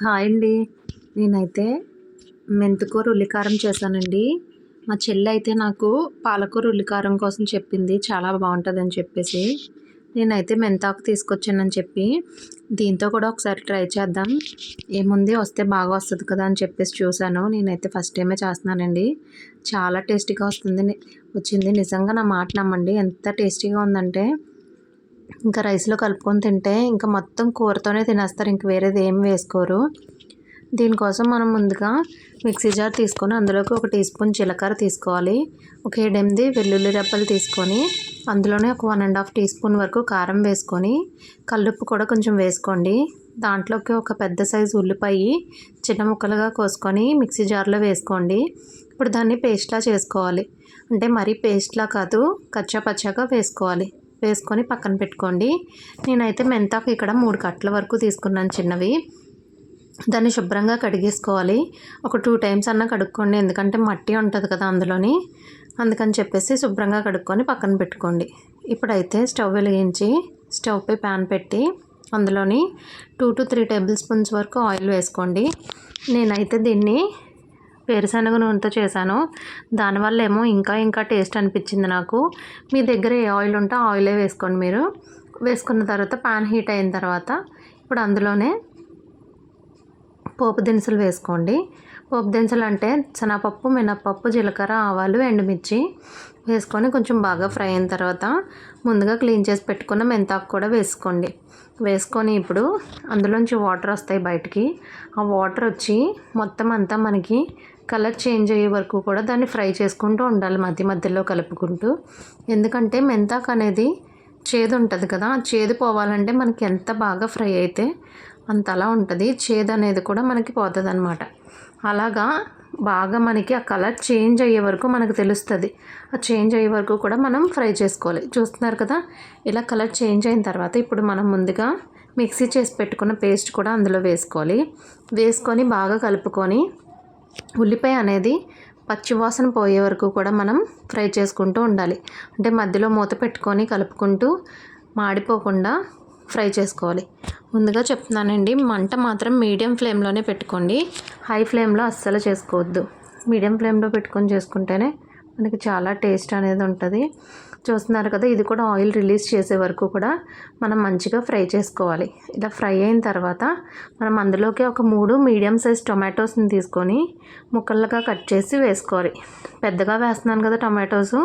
Hi అండి. నేనైతే మెంతికూర ఉల్లికారం చేశానండి. మా చెల్లి అయితే నాకు పాలకూర ఉల్లికారం కోసం చెప్పింది. చాలా బాగుంటుందని చెప్పేసి. నేనైతే మెంతాకు తీసుకొచ్చానని చెప్పి. దీంతో కూడా ఒకసారి ట్రై చేద్దాం. ఏముంది వస్తే బాగా వస్తుంది కదా అని చెప్పేసి చూశాను. నేనైతే ఫస్ట్ టైమే చేస్తున్నానండి. చాలా టేస్టీగా వస్తుంది. వచ్చింది. నిజంగా నా మాట నమ్మండి. ఎంత టేస్టీగా ఉందంటే ఇంకా రైస్లో కలుపుకొని తింటే ఇంకా మొత్తం కూరతోనే తినేస్తారు. ఇంక వేరేది ఏం వేసుకోరు. దీనికోసం మనం ముందుగా మిక్సీ జార్ తీసుకొని అందులోకి ఒక టీ స్పూన్ జీలకర్ర తీసుకోవాలి. ఒక ఏడెనిమిది వెల్లుల్లి రెప్పలు తీసుకొని అందులోనే ఒక one and half teaspoon వరకు కారం వేసుకొని కల్లుప్పు కూడా కొంచెం వేసుకోండి. దాంట్లోకి ఒక పెద్ద సైజు ఉల్లిపాయ చిన్న ముక్కలుగా కోసుకొని మిక్సీ జార్లో వేసుకోండి. ఇప్పుడు దాన్ని పేస్ట్లా చేసుకోవాలి. అంటే మరీ పేస్ట్లా కాదు కచ్చా పచ్చాగా వేసుకోవాలి. వేసుకొని పక్కన పెట్టుకోండి. నేనైతే మెంతాకు ఇక్కడ మూడు కట్టల వరకు తీసుకున్నాను చిన్నవి. దాన్ని శుభ్రంగా కడిగేసుకోవాలి. ఒక టూ టైమ్స్ అన్నా కడుక్కోండి. ఎందుకంటే మట్టి ఉంటుంది కదా అందులోని. అందుకని చెప్పేసి శుభ్రంగా కడుక్కొని పక్కన పెట్టుకోండి. ఇప్పుడైతే స్టవ్ వెలిగించి స్టవ్పై ప్యాన్ పెట్టి అందులోని two to three tablespoons వరకు ఆయిల్ వేసుకోండి. నేనైతే దీన్ని వేరుశనగ నూనెతో చేశాను. దానివల్ల ఏమో ఇంకా ఇంకా టేస్ట్ అనిపించింది నాకు. మీ దగ్గర ఏ ఆయిల్ ఉంటే ఆయిలే వేసుకోండి మీరు. వేసుకున్న తర్వాత పాన్ హీట్ అయిన తర్వాత ఇప్పుడు అందులోనే పోపు దినుసులు వేసుకోండి. పోపు దినుసులు అంటే శనగపప్పు మినప్పప్పు జీలకర్ర ఆవాలు ఎండుమిర్చి వేసుకొని కొంచెం బాగా ఫ్రై అయిన తర్వాత ముందుగా క్లీన్ చేసి పెట్టుకున్న మెంతాకు కూడా వేసుకోండి. వేసుకొని ఇప్పుడు అందులోంచి వాటర్ వస్తాయి బయటికి. ఆ వాటర్ వచ్చి మొత్తం అంతా మనకి కలర్ చేంజ్ అయ్యే వరకు కూడా దాన్ని ఫ్రై చేసుకుంటూ ఉండాలి మధ్య మధ్యలో కలుపుకుంటూ. ఎందుకంటే మెంతాకు అనేది చేదు ఉంటుంది కదా ఆ చేదు పోవాలంటే మనకి ఎంత బాగా ఫ్రై అయితే అంత అలా ఉంటుంది. చేదు అనేది కూడా మనకి పోతుంది అనమాట అలాగా బాగా మనకి ఆ కలర్ చేంజ్ అయ్యే వరకు మనకు తెలుస్తుంది. ఆ చేంజ్ అయ్యే వరకు కూడా మనం ఫ్రై చేసుకోవాలి. చూస్తున్నారు కదా? ఇలా కలర్ చేంజ్ అయిన తర్వాత ఇప్పుడు మనం ముందుగా మిక్సీ చేసి పెట్టుకున్న పేస్ట్ కూడా అందులో వేసుకోవాలి. వేసుకొని బాగా కలుపుకొని ఉల్లిపాయ అనేది పచ్చివాసన పోయే వరకు కూడా మనం ఫ్రై చేసుకుంటూ ఉండాలి. అంటే మధ్యలో మూత పెట్టుకొని కలుపుకుంటూ మాడిపోకుండా ఫ్రై చేసుకోవాలి. ముందుగా చెప్తున్నానండి మంట మాత్రం మీడియం ఫ్లేమ్లోనే పెట్టుకోండి. హై ఫ్లేమ్లో అస్సలు చేసుకోవద్దు. మీడియం ఫ్లేమ్లో పెట్టుకొని చేసుకుంటేనే మనకి చాలా టేస్ట్ అనేది ఉంటుంది. చూస్తున్నారు కదా ఇది కూడా ఆయిల్ రిలీజ్ చేసే వరకు కూడా మనం మంచిగా ఫ్రై చేసుకోవాలి. ఇలా ఫ్రై అయిన తర్వాత మనం అందులోకి ఒక మూడు మీడియం సైజ్ టొమాటోస్ని తీసుకొని ముక్కలుగా కట్ చేసి వేసుకోవాలి. పెద్దగా వేస్తున్నాను కదా టొమాటోస్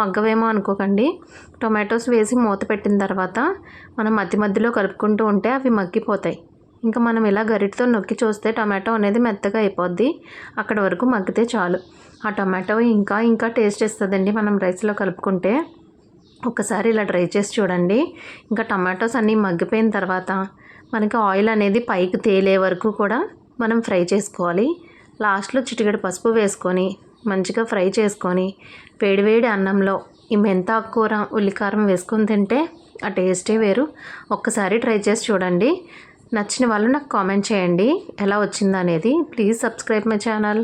మగ్గవేమో అనుకోకండి. టొమాటోస్ వేసి మూత పెట్టిన తర్వాత మనం మధ్య మధ్యలో కలుపుకుంటూ ఉంటే అవి మగ్గిపోతాయి. ఇంకా మనం ఇలా గరిటతో నొక్కి చూస్తే టమాటో అనేది మెత్తగా అయిపోద్ది. అక్కడ వరకు మగ్గితే చాలు. ఆ టమాటో ఇంకా ఇంకా టేస్ట్ ఇస్తుందండి మనం రైస్లో కలుపుకుంటే. ఒకసారి ఇలా ట్రై చేసి చూడండి. ఇంకా టమాటోస్ అన్నీ మగ్గిపోయిన తర్వాత మనకి ఆయిల్ అనేది పైకి తేలే వరకు కూడా మనం ఫ్రై చేసుకోవాలి. లాస్ట్లో చిటికెడు పసుపు వేసుకొని మంచిగా ఫ్రై చేసుకొని వేడివేడి అన్నంలో ఈ మెంతాకూర కూర ఉల్లికారం వేసుకొని తింటే ఆ టేస్టే వేరు. ఒక్కసారి ట్రై చేసి చూడండి. నచ్చిన వాళ్ళు నాకు కామెంట్ చేయండి. ఎలా వచ్చిందనేది. Please subscribe my channel.